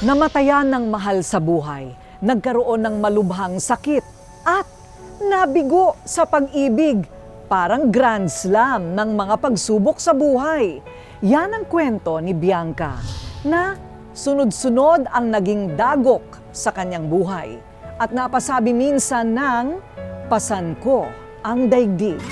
Namatayan ng mahal sa buhay, nagkaroon ng malubhang sakit, at nabigo sa pag-ibig. Parang grand slam ng mga pagsubok sa buhay. Yan ang kwento ni Bianca na sunod-sunod ang naging dagok sa kanyang buhay at napasabi minsan ng pasan ko ang daigdig.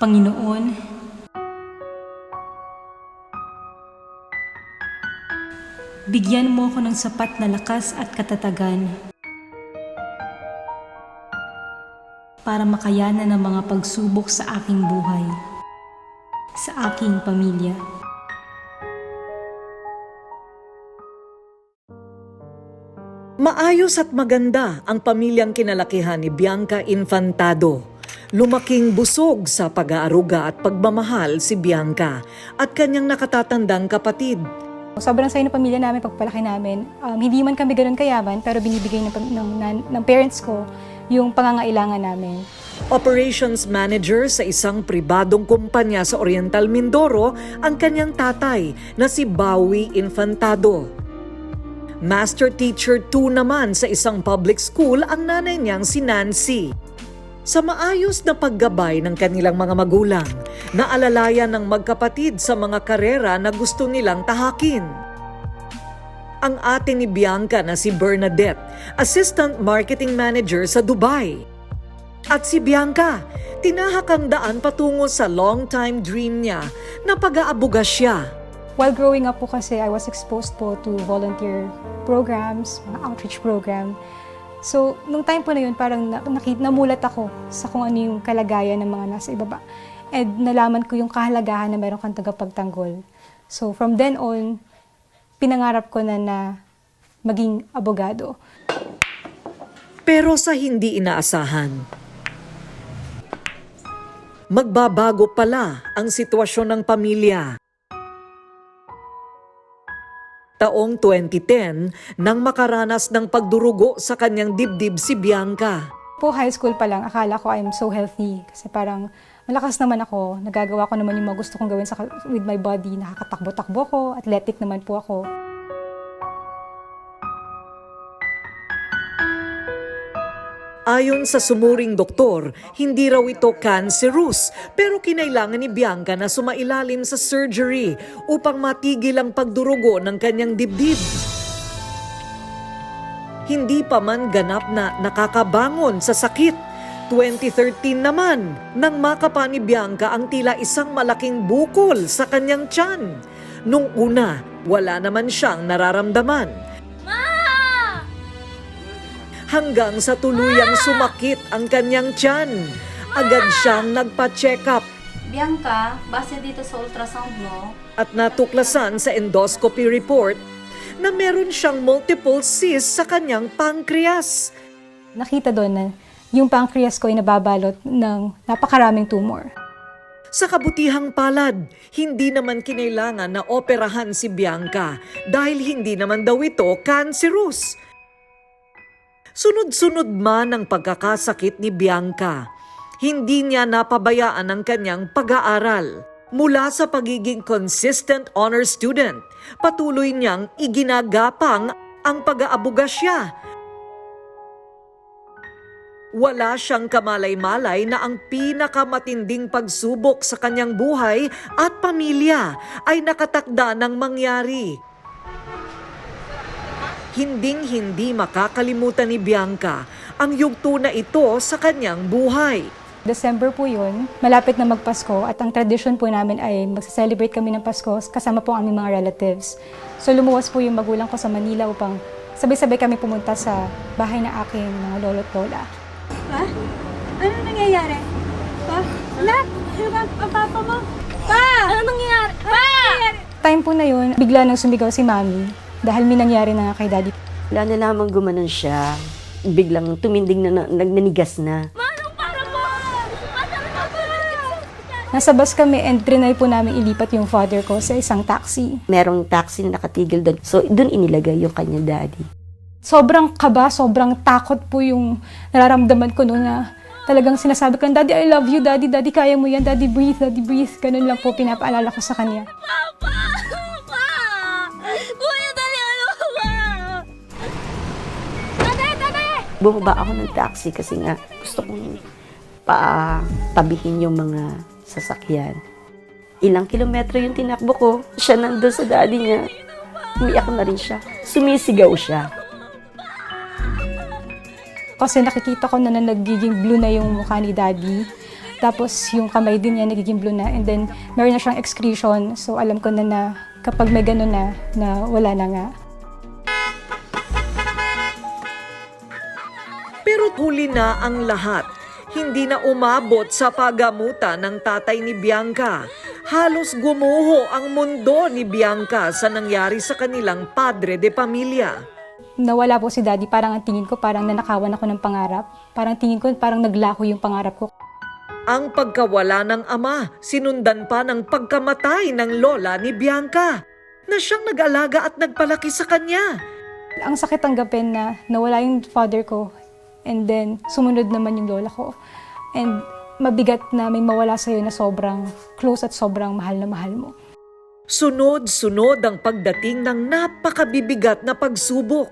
Panginoon, bigyan mo ako ng sapat na lakas at katatagan para makayanan ng mga pagsubok sa aking buhay, sa aking pamilya. Maayos at maganda ang pamilyang kinalakihan ni Bianca Infantado. Lumaking busog sa pag-aaruga at pagmamahal si Bianca at kanyang nakatatandang kapatid. Sobrang saya ng pamilya namin, pagpalaki namin. Um, hindi man kami ganoon kayaman, pero binibigay ng, ng, ng, ng parents ko yung pangangailangan namin. Operations manager sa isang pribadong kumpanya sa Oriental Mindoro ang kanyang tatay na si Bowie Infantado. Master teacher 2 naman sa isang public school ang nanay niyang si Nancy. Sa maayos na paggabay ng kanilang mga magulang, naalalayan ng magkapatid sa mga karera na gusto nilang tahakin. Ang ate ni Bianca na si Bernadette, Assistant Marketing Manager sa Dubai. At si Bianca, tinahak ang daan patungo sa long-time dream niya na pag-aabuga siya. While growing up po kasi, I was exposed po to volunteer programs, outreach program. So, nung time po na yun, parang na, nakit, namulat ako sa kung ano yung kalagayan ng mga nasa ibaba. And nalaman ko yung kahalagahan na meron kang tagapagtanggol. So, from then on, pinangarap ko na na maging abogado. Pero sa hindi inaasahan, magbabago pala ang sitwasyon ng pamilya. Taong 2010 nang makaranas ng pagdurugo sa kanyang dibdib si Bianca. Po high school pa lang, akala ko I'm so healthy. Kasi parang malakas naman ako. Nagagawa ko naman yung mga gusto kong gawin sa, with my body. Nakakatakbo-takbo ko. Athletic naman po ako. Ayon sa sumuring doktor, hindi raw ito cancerous pero kinailangan ni Bianca na sumailalim sa surgery upang matigil ang pagdurugo ng kanyang dibdib. Hindi pa man ganap na nakakabangon sa sakit. 2013 naman, nang makapa ni Bianca ang tila isang malaking bukol sa kanyang tiyan. Nung una, wala naman siyang nararamdaman hanggang sa tuluyang sumakit ang kanyang tiyan. Agad siyang nagpa-check up Bianca, base dito sa ultrasound mo, at natuklasan sa endoscopy report na meron siyang multiple cysts sa kanyang pancreas. Nakita doon na yung pancreas ko ay nababalot ng napakaraming tumor. Sa kabutihang palad, hindi naman kinailangan na operahan si Bianca dahil hindi naman daw ito cancerous. Sunod-sunod man ang pagkakasakit ni Bianca. Hindi niya napabayaan ang kanyang pag-aaral. Mula sa pagiging consistent honor student, patuloy niyang iginagapang ang pag-aabuga siya. Wala siyang kamalay-malay na ang pinakamatinding pagsubok sa kanyang buhay at pamilya ay nakatakda ng mangyari. Hinding-hindi makakalimutan ni Bianca ang yugto na ito sa kanyang buhay. December po yun, malapit na magpasko at ang tradition po namin ay magsa-celebrate kami ng Pasko kasama po ang aming mga relatives. So lumuwas po yung magulang ko sa Manila upang sabay-sabay kami pumunta sa bahay na aking mga lolo't lola. Pa? Ano nangyayari? Pa? Anak? Ano ba ang papa mo? Pa! Ano nangyayari? Pa! Time po na yun, bigla nang sumigaw si mami dahil may nangyari na nga kay daddy. Wala na lamang gumanon siya. Biglang tuminding na, na nagnanigas na. Manong para mo! Ka ba? Nasa bus kami and trinay po namin ilipat yung father ko sa isang taxi. Merong taxi na nakatigil doon. So, doon inilagay yung kanya daddy. Sobrang kaba, sobrang takot po yung nararamdaman ko noon na talagang sinasabi ko, Daddy, I love you, Daddy, Daddy, kaya mo yan, Daddy, breathe, Daddy, breathe. Ganun lang po pinapaalala ko sa kanya. Papa! Bumaba ako ng taxi kasi nga gusto kong pa-tabihin yung mga sasakyan. Ilang kilometro yung tinakbo ko. Siya nandun sa daddy niya. Umiyak na rin siya. Sumisigaw siya. Kasi nakikita ko na, na nagiging blue na yung mukha ni Daddy. Tapos yung kamay din niya nagiging blue na. And then meron na siyang excretion. So alam ko na na kapag may ganun na, na wala na nga. Huli na ang lahat. Hindi na umabot sa pagamutan ng tatay ni Bianca. Halos gumuho ang mundo ni Bianca sa nangyari sa kanilang padre de pamilya. Nawala po si Daddy. Parang ang tingin ko, parang nanakawan ako ng pangarap. Parang tingin ko, parang naglaho yung pangarap ko. Ang pagkawala ng ama, sinundan pa ng pagkamatay ng lola ni Bianca, na siyang nag-alaga at nagpalaki sa kanya. Ang sakit tanggapin na nawala yung father ko and then sumunod naman yung lola ko. And mabigat na may mawala sa'yo na sobrang close at sobrang mahal na mahal mo. Sunod-sunod ang pagdating ng napakabibigat na pagsubok.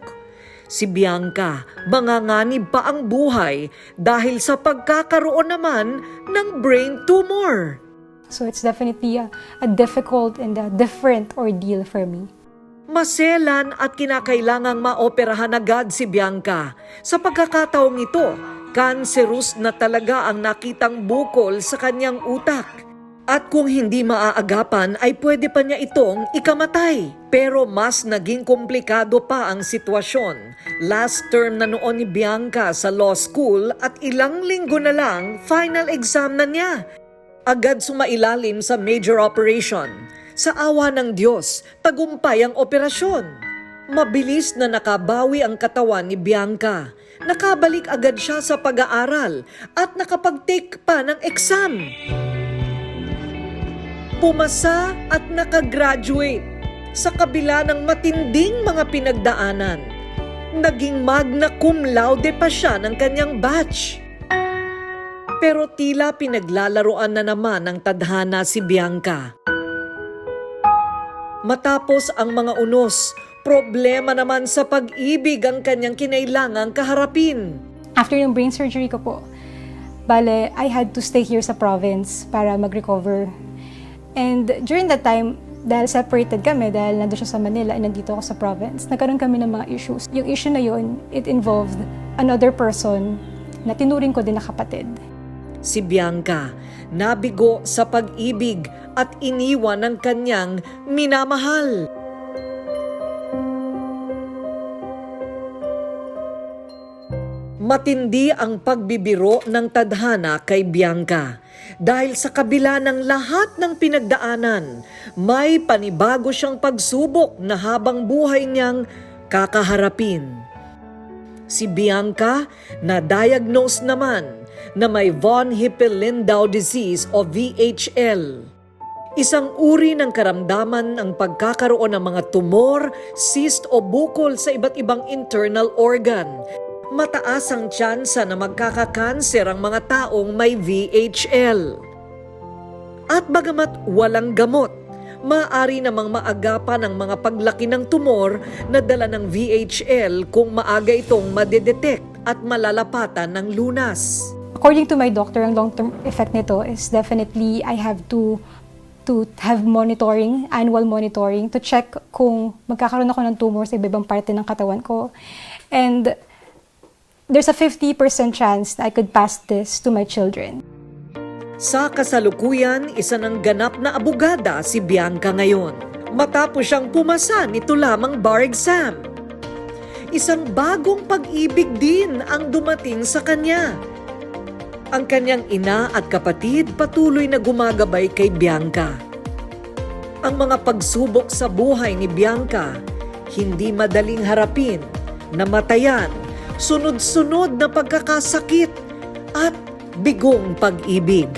Si Bianca, manganganib pa ang buhay dahil sa pagkakaroon naman ng brain tumor. So it's definitely a, a difficult and a different ordeal for me. Maselan at kinakailangang maoperahan agad si Bianca. Sa pagkakataong ito, cancerous na talaga ang nakitang bukol sa kanyang utak. At kung hindi maaagapan ay pwede pa niya itong ikamatay. Pero mas naging komplikado pa ang sitwasyon. Last term na noon ni Bianca sa law school at ilang linggo na lang final exam na niya. Agad sumailalim sa major operation. Sa awa ng Diyos, tagumpay ang operasyon. Mabilis na nakabawi ang katawan ni Bianca. Nakabalik agad siya sa pag-aaral at nakapag-take pa ng exam. Pumasa at nakagraduate sa kabila ng matinding mga pinagdaanan. Naging magna cum laude pa siya ng kanyang batch. Pero tila pinaglalaroan na naman ng tadhana si Bianca. Matapos ang mga unos, problema naman sa pag-ibig ang kanyang kinailangang kaharapin. After yung brain surgery ko po, bale, I had to stay here sa province para mag-recover. And during that time, dahil separated kami, dahil nandun siya sa Manila and nandito ako sa province, nagkaroon kami ng mga issues. Yung issue na yun, it involved another person na tinuring ko din na kapatid. Si Bianca, nabigo sa pag-ibig at iniwan ng kanyang minamahal. Matindi ang pagbibiro ng tadhana kay Bianca. Dahil sa kabila ng lahat ng pinagdaanan, may panibago siyang pagsubok na habang buhay niyang kakaharapin. Si Bianca na-diagnose naman na may von Hippel-Lindau disease o VHL. Isang uri ng karamdaman ang pagkakaroon ng mga tumor, cyst o bukol sa iba't ibang internal organ. Mataas ang tsansa na magkakakanser ang mga taong may VHL. At bagamat walang gamot, maaari namang maagapan ang mga paglaki ng tumor na dala ng VHL kung maaga itong madedetect at malalapatan ng lunas. According to my doctor, ang long-term effect nito is definitely I have to to have monitoring, annual monitoring, to check kung magkakaroon ako ng tumor sa iba-ibang parte ng katawan ko. And there's a 50% chance that I could pass this to my children. Sa kasalukuyan, isa ng ganap na abogada si Bianca ngayon. Matapos siyang pumasa nito lamang bar exam. Isang bagong pag-ibig din ang dumating sa kanya. Ang kanyang ina at kapatid patuloy na gumagabay kay Bianca. Ang mga pagsubok sa buhay ni Bianca, hindi madaling harapin, namatayan, sunod-sunod na pagkakasakit at bigong pag-ibig.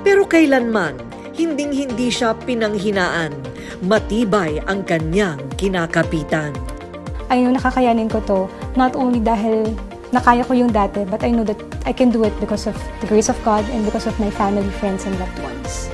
Pero kailanman, hinding-hindi siya pinanghinaan. Matibay ang kanyang kinakapitan. Know nakakayanin ko to, not only dahil nakaya ko yung dati, but I know that I can do it because of the grace of God and because of my family, friends, and loved ones.